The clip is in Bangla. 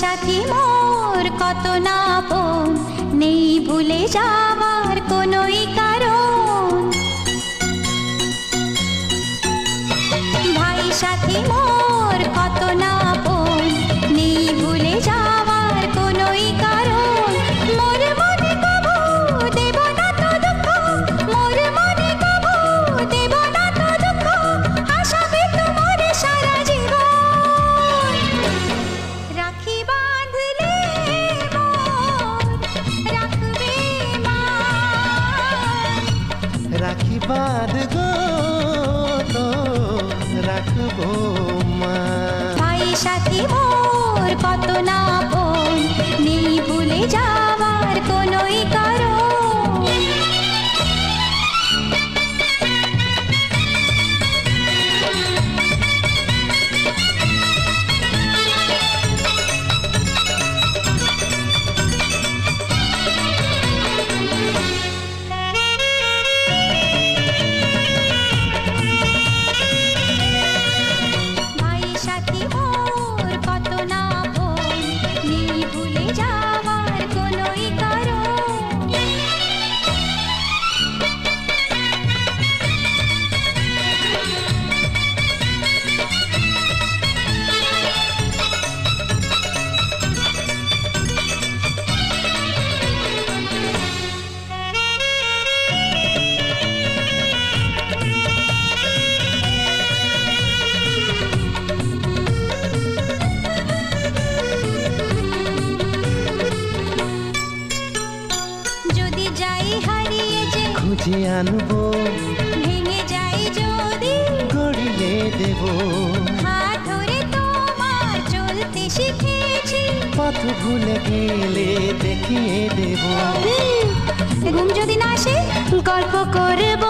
সাথী মোর কত না বোন নেই ভুলে যাওয়ার কোনোই কারণ। ভাই সাথী মোর রাখি বাঁধ গো রাখব মা। ভাই সাথী খুঁজে আনব ভেঙে যাই যদি গড়িয়ে দেব। হাত ধরে তোমার চলতে শিখেছি। পথ ভুলে গেলে দেখিয়ে দেব। ঘুম যদি না আসে গল্প করব।